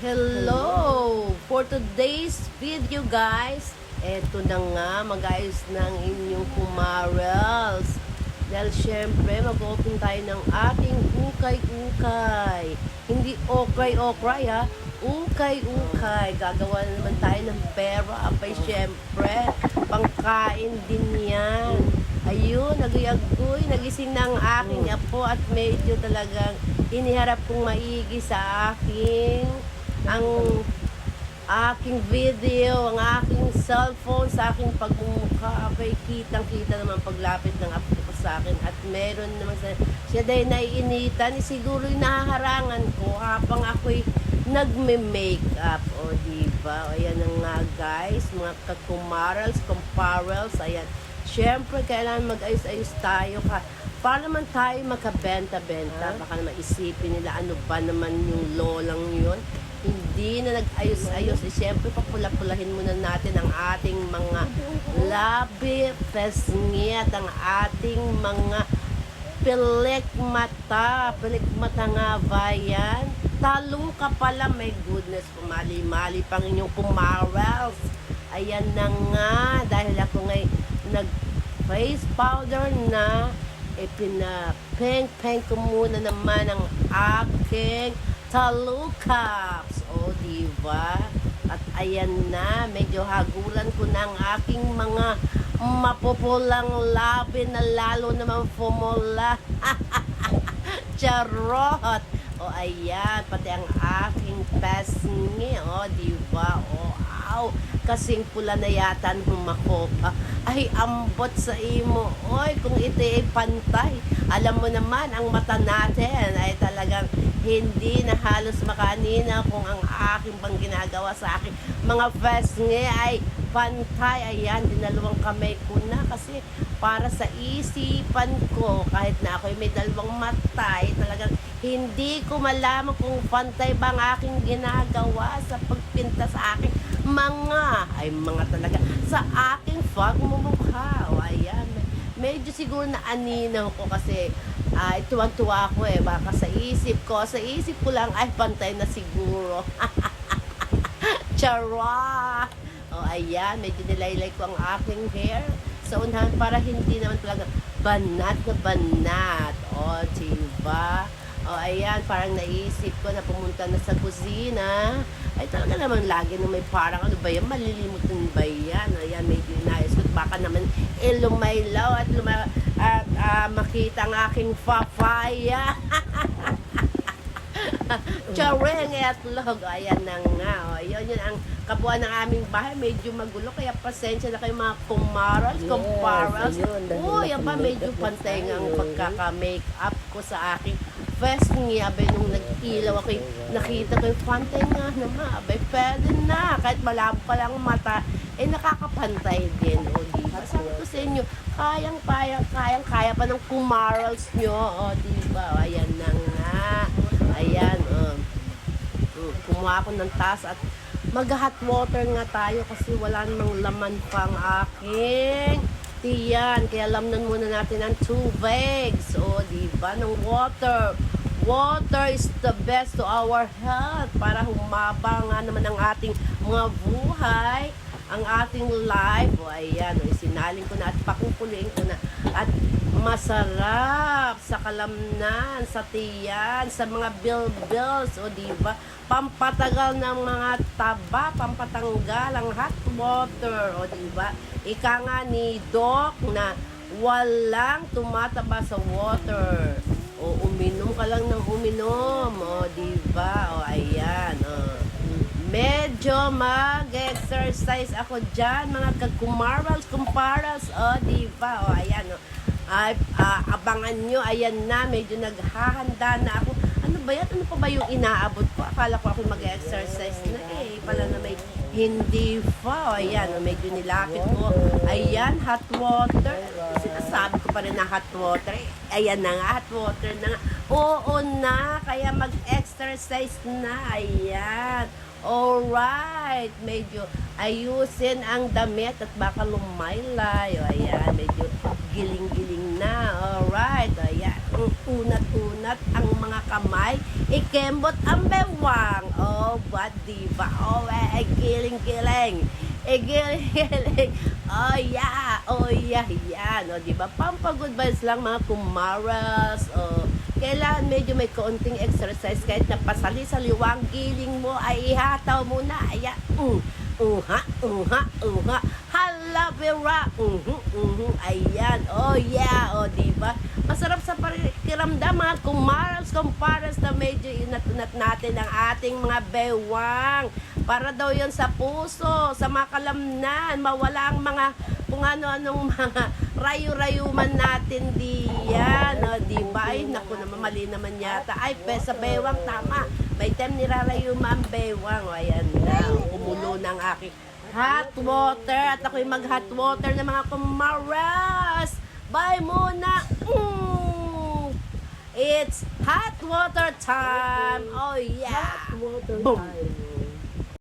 Hello! For today's video guys, eto na nga, mag-ayos ng inyong kumarels. Dahil syempre, mag-open tayo ng ating ukay-ukay. Hindi okray-okray ha, ukay-ukay. Gagawa na naman tayo ng pera. Apay syempre, pangkain din yan. Ayun, nagayagoy, nagising na ang aking apo at medyo talagang iniharap kong maigi sa aking ang aking video, ang aking cellphone sa aking pagmumukha. Abay, kitang-kita naman paglapit ng apo ko sa akin. At meron naman sa, siya dahil naiinitan, eh, siguro yung nahaharangan ko habang ako'y nagme-makeup. O, diba? O, ayan na nga, guys. Mga kakumarals, comparels, ayan. Siyempre, kailangan mag-ayos-ayos tayo. Ka, para naman tayo makabenta-benta. Baka naman isipin nila, ano ba naman yung lolang yun? Hindi na nag-ayos-ayos. Eh, siyempre, papula-pulahin muna natin ang ating mga labi, pesngit, ang ating mga pilik mata. Pilik mata nga ba yan? Talo ka pala, my goodness, pumali-mali pang inyong kumarels. Ayan na nga, dahil ako ngay nag face powder na, e pinapeng-peng ko muna naman ang aking talukaps. O, diba? At ayan na, medyo hagulan ko na ang aking mga mapupulang labi na lalo naman fumula. Charot! O ayan, pati ang aking pesngi, o diba? O aw, kasing pula na yata ang humakopa. Ay, ambot sa imo. Oy, kung ito ay pantay. Alam mo naman, ang mata natin ay talagang hindi na halos makanina kung ang aking bang ginagawa sa akin. Mga pesngi ay pantay. Ayan, dinalawang kamay ko na kasi para sa isipan ko, kahit na ako'y may dalawang mata, ay talagang hindi ko malaman kung pantay ba ang aking ginagawa sa pagpinta sa aking mga, ay mga talaga, sa aking pagmumukha. O ayan, medyo siguro na aninaw ko kasi ay tuwang-tuwa ako eh, baka sa isip ko, sa isip ko lang, ay pantay na siguro. Charot! O ayan, medyo nilaylay ko ang aking hair sa unahan para hindi naman talaga banat na banat. O, diba? O, ayan, parang naisip ko na pumunta na sa kusina. Ay, talaga naman lagi na may parang ano ba yan, malilimutan ba yan? Ayan, medyo inayos ko. Baka naman ilumaylaw at luma, at ah, makita ang aking papaya. Chareng etlog. Ayan na nga. O, yun, yun ang kabuuan ng aming bahay. Medyo magulo. Kaya pasensya na kayo mga kumarals, Yes, kumparas. Uy, yan ba medyo pantay ang tayo. pagkaka-make up ko sa aking first niya. Abay, nung nag-ilaw ako, eh, nakita ko yung pantay nga naman. Abay, pwede na. Kahit malabo pa lang ang mata, eh nakakapantay din. O, di ba? Sabi ko sa inyo, kayang-kaya, kayang-kaya pa ng kumarals nyo. O, di ba? Ayan na nga. Ayan, mm, kumuha ako ng tas at mag-hot water nga tayo kasi wala namang laman pang aking tiyan. Kaya lamnan muna natin ang tubig. So, di ba, ng water. Water is the best to our health para humaba nga naman ang ating mga buhay, ang ating life. O, ayan, o, ko na at pakukuliin ko na. At masarap sa kalamnan, sa tiyan, sa mga bilbils, o di? Pampatagal ng mga taba, pampatanggal ang hot water, o di ba? Ika nga ni Doc na walang tumataba sa water. O uminom ka lang ng uminom, o di ba? O ayan, o. Medyo mag-exercise ako dyan, mga kakumarals, kumparals, o, di ba? O, ayan, o. Ay, ah, abangan nyo, ayan na, medyo naghahanda na ako. Ano ba yan? Ano pa ba yung inaabot ko? Akala ko ako mag-exercise na eh. Pala na may hindi. O, ayan, o, medyo nilapit ko. Ayan, hot water. Sinasabi ko pa rin na hot water. Ayan na nga, hot water na nga. Oo na, kaya mag-exercise na. Ayan. Alright, medyo ayusin ang damit at baka lumaylay. O, ayan, medyo giling-giling na. Alright, ayan. Unat-unat ang mga kamay. Ikembot ang bewang. Oh, what diba? Oh, eh, giling-giling. Eh, giling-giling. Oh, yeah. Oh, yeah, yan. O, diba? Pampagood vibes lang mga kumaras. O, kailangan medyo may kaunting exercise kahit napasali-saliwang giling mo ay ihataw mo na. Ayan. Mm. Uha, uha, uha. Hala, bira. Uhu, uhu. Ayan. Oh, yeah. O, diba? Masarap sa pakiramdam mga kumarals, kumparas na medyo inat-unat natin ang ating mga bewang. Para daw yon sa puso, sa mga kalamnan, mawala ang mga kung ano-anong mga rayu-rayuman natin diyan. O, di ba? Ay, naku naman, mali naman yata. Ay, pesa bewang, tama. May time nirarayuman ang bewang. O, ayan na. Kumulo ng aking hot water. At ako'y mag-hot water ng mga kumaras. Bye muna. Mm. It's hot water time. Oh, yeah. Water Boom. time.